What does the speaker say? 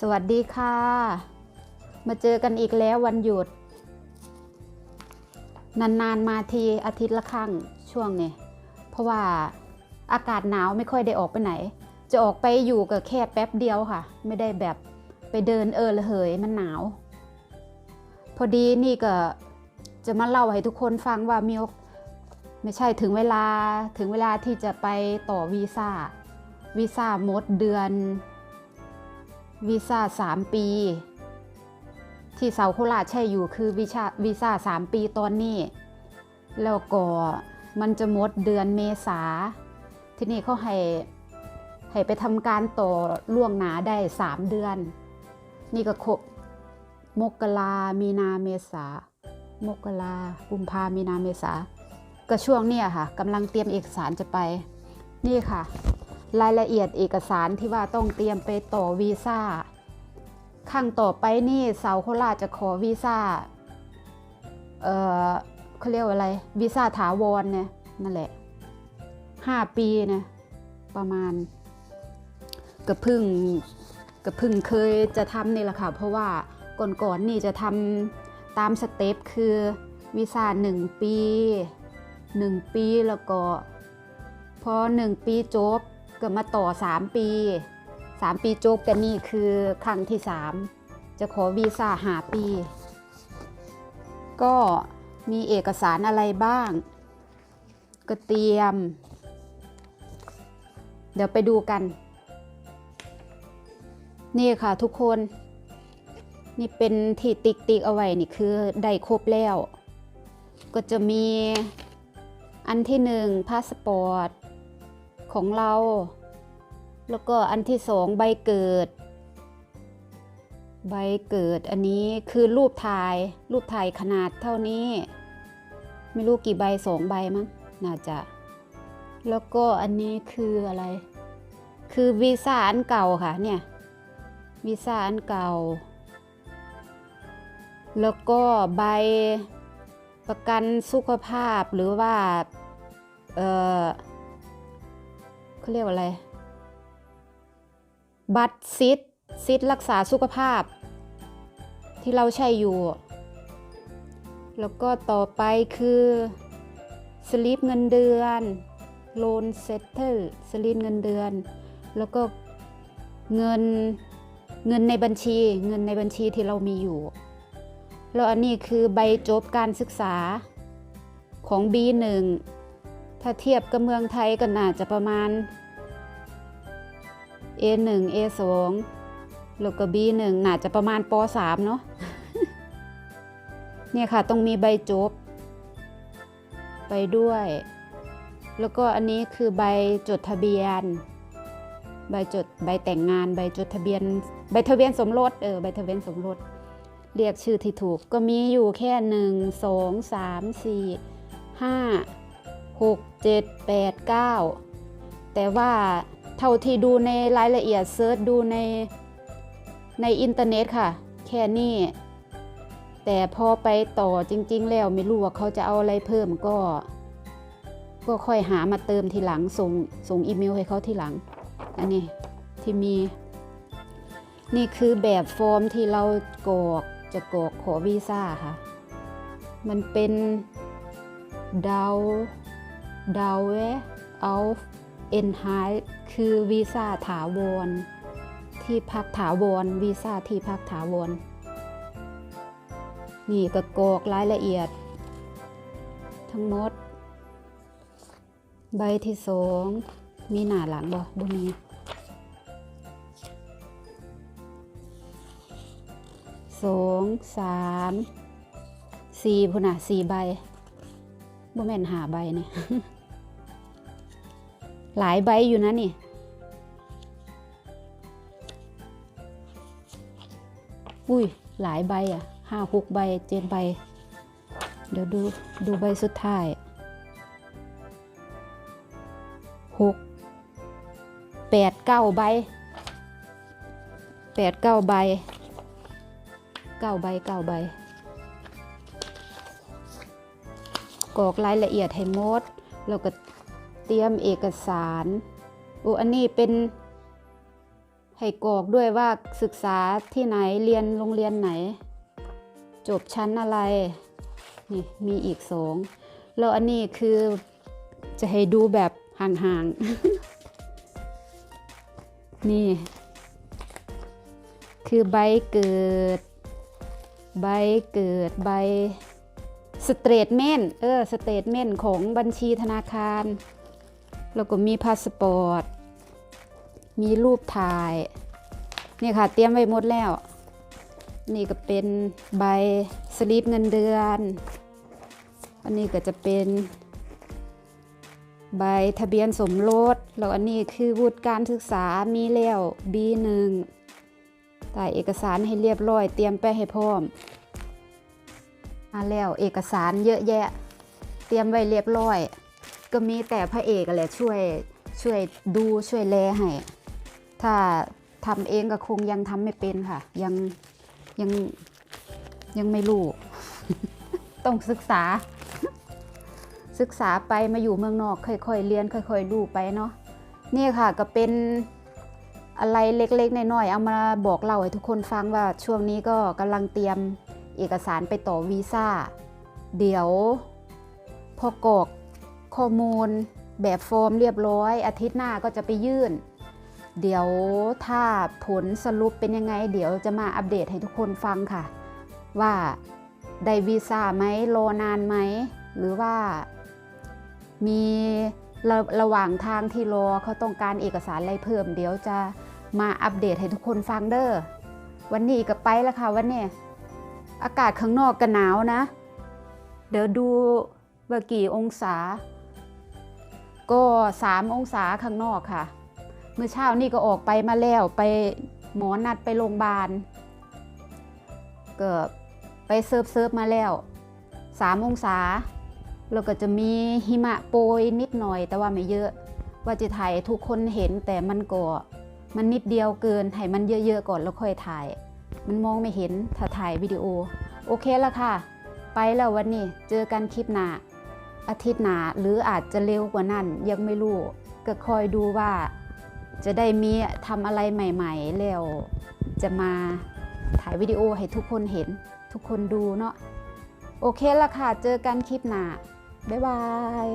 สวัสดีค่ะ มาเจอกันอีกแล้ววันหยุด นานๆมาทีอาทิตย์ละครั้งช่วงนี้เพราะว่าอากาศหนาวไม่ค่อยได้ออกไปไหน จะออกไปอยู่กับแค่แป๊บเดียวค่ะ ไม่ได้แบบไปเดินเออระเหยมันหนาว พอดีนี่ก็จะมาเล่าให้ทุกคนฟังว่ามีไม่ใช่ถึงเวลาถึงเวลาที่จะไปต่อวีซ่าวีซ่าหมดเดือน วีซ่าสามปี ที่เสาโคราชใช่อยู่คือวีซ่าวีซ่าสามปีตอนนี้ แล้วก็มันจะหมดเดือนเมษา ที่นี่เขาให้ให้ไปทำการต่อล่วงหนาได้สามเดือน นี่ก็ครบมกรามีนาเมษามกรากุมภามีนาเมษาก็ช่วงเนี้ยค่ะกำลังเตรียมเอกสารจะไป นี่ค่ะ รายละเอียดเอกสารที่ว่าต้องเตรียมไปต่อวีซ่าขั้งต่อไปนี่เสาโคราชจะขอวีซ่า เออเขาเรียกว่าอะไร วีซ่าถาวรเนี่ยนั่นแหละห้าปีนะประมาณก็เพึ่งก็เพึ่งเคยจะทำนี่แหละค่ะ เพราะว่าก่อนๆนนี่จะทำตามสเต็ปคือวีซ่าหนึ่งปีหนึ่งปีแล้วก็ พอหนึ่งปีจบ ก็มาต่อ 3 ปี 3 ปีจบกันนี่คือครั้งที่ 3 จะขอวีซ่าหาปี ก็มีเอกสารอะไรบ้าง ก็เตรียม เดี๋ยวไปดูกัน นี่ค่ะทุกคน นี่เป็นที่ติ๊กติ๊กเอาไว้นี่คือได้ครบแล้ว ก็จะมีอันที่หนึ่งพาสปอร์ต ของเรา แล้วก็อันที่สองใบเกิด ใบเกิดอันนี้คือรูปถ่าย รูปถ่ายขนาดเท่านี้ ไม่รู้กี่ใบสองใบมั้งน่าจะ แล้วก็อันนี้คืออะไร คือวีซ่าอันเก่าค่ะเนี่ยวีซ่าอันเก่า แล้วก็ใบประกันสุขภาพหรือว่า เออ เขาเรียกว่าอะไร บัตรซิทซิทรักษาสุขภาพ ที่เราใช้อยู่ แล้วก็ต่อไปคือสลิปเงินเดือนโลนเซตเตอร์สลิปเงินเดือน แล้วก็เงินเงินในบัญชี เงินในบัญชีที่เรามีอยู่ แล้วอันนี้คือใบจบการศึกษาของ B1 ถ้าเทียบกับเมืองไทยก็น่าจะประมาณ A1 A2 แล้วก็ B1 น่าจะประมาณป .3 เนาะเนี่ยค่ะต้องมีใบจบ ไปด้วย แล้วก็อันนี้คือใบจดทะเบียน ใบจดใบแต่งงานใบจดทะเบียน ใบทะเบียนสมรสเออใบทะเบียนสมรสเรียกชื่อที่ถูกก็มีอยู่แค่หนึ่งสองสามสี่ห้า หกเจ็ดแปดเก้าแต่ว่าเท่าที่ดูในรายละเอียดเซิร์ชดูในในอินเทอร์เน็ตค่ะ แค่นี้ แต่พอไปต่อจริง ๆ แล้วไม่รู้ว่าเขาจะเอาอะไรเพิ่มก็ ก็ค่อยหามาเติมทีหลังส่งส่งอีเมลให้เขาทีหลัง อันนี้ที่มี นี่คือแบบฟอร์มที่เรากรอกจะกรอกขอวีซ่าค่ะ มันเป็นดาว ดาวเวเอาเอ็นไฮคือวีซ่าถาวร ที่พักถาวร วีซ่าที่พักถาวร นี่ก็กรอกรายละเอียด ทั้งหมด ใบที่สองมีหน้าหลังบ่บ่มีสองสามสี่พุ่นน่ะสี่ใบบ่แม่นหาใบเนี่ย หลายใบอยู่นะนี่อุ้ยหลายใบอะห้าหกใบเจ็ดใบ เดี๋ยวดูดูใบสุดท้ายหกแปดเก้าใบแปดเก้าใบเก้าใบเก้าใบกรอกรายละเอียดให้หมดแล้วก็ เตรียมเอกสารโอ้อันนี้เป็นให้กรอกด้วยว่าศึกษาที่ไหนเรียนโรงเรียนไหน จบชั้นอะไร นี่มีอีกสองแล้วอันนี้คือจะให้ดูแบบห่างๆ นี่ คือใบเกิด ใบเกิดใบสเตทเมนต์เออสเตทเมนต์ของบัญชีธนาคาร แล้วก็มีพาสปอร์ต มีรูปถ่าย นี่ค่ะเตรียมไว้หมดแล้ว นี่ก็เป็นใบสลิปเงินเดือน อันนี้ก็จะเป็นใบทะเบียนสมรส แล้วอันนี้คือวุฒิการศึกษา มีแล้ว B1 ถ่ายเอกสารให้เรียบร้อย เตรียมไปให้พร้อมมาแล้วเอกสารเยอะแยะ เตรียมไว้เรียบร้อย ก็มีแต่พระเอกแหละช่วยช่วยดูช่วยแลให้ถ้าทำเองก็คงยังทำไม่เป็นค่ะ ยังยังยังไม่รู้ ต้องศึกษา ศึกษาไปมาอยู่เมืองนอก ค่อยๆเรียน ค่อยๆรู้ไปเนาะนี่ค่ะก็เป็นอะไรเล็กๆน้อยๆเอามาบอกเล่าให้ทุกคนฟังว่าช่วงนี้ก็กำลังเตรียมเอกสารไปต่อวีซ่า เดี๋ยวพอกอก ข้อมูลแบบฟอร์มเรียบร้อย อาทิตย์หน้าก็จะไปยื่น เดี๋ยวถ้าผลสรุปเป็นยังไง เดี๋ยวจะมาอัปเดตให้ทุกคนฟังค่ะ ว่าได้วีซ่าไหมรอนานไหม หรือว่ามีระระหว่างทางที่รอเขาต้องการเอกสารอะไรเพิ่ม เดี๋ยวจะมาอัปเดตให้ทุกคนฟังเด้อวันนี้ก็ไปแล้วค่ะวันนี้อากาศข้างนอกก็หนาวนะ เดี๋ยวดูว่ากี่องศา ก็ 3 องศาข้างนอกค่ะ เมื่อเช้านี่ก็ออกไปมาแล้วไปหมอนัดไปโรงพยาบาลก็ไปเซิร์ฟเซิร์ฟมาแล้ว 3 องศา แล้วก็จะมีหิมะโปรยนิดหน่อย แต่ว่าไม่เยอะ ว่าจะถ่ายทุกคนเห็นแต่มันก็มันนิดเดียวเกินให้มันเยอะๆก่อนแล้วค่อยถ่าย มันมองไม่เห็นถ้าถ่ายวิดีโอ โอเคแล้วค่ะ ไปแล้ววันนี้เจอกันคลิปหน้า อาทิตย์หน้าหรืออาจจะเร็วกว่านั้นยังไม่รู้ ก็คอยดูว่าจะได้มีทำอะไรใหม่ ๆ แล้วจะมาถ่ายวิดีโอให้ทุกคนเห็น ทุกคนดูเนาะโอเคละค่ะ เจอกันคลิปหน้า บ๊ายบาย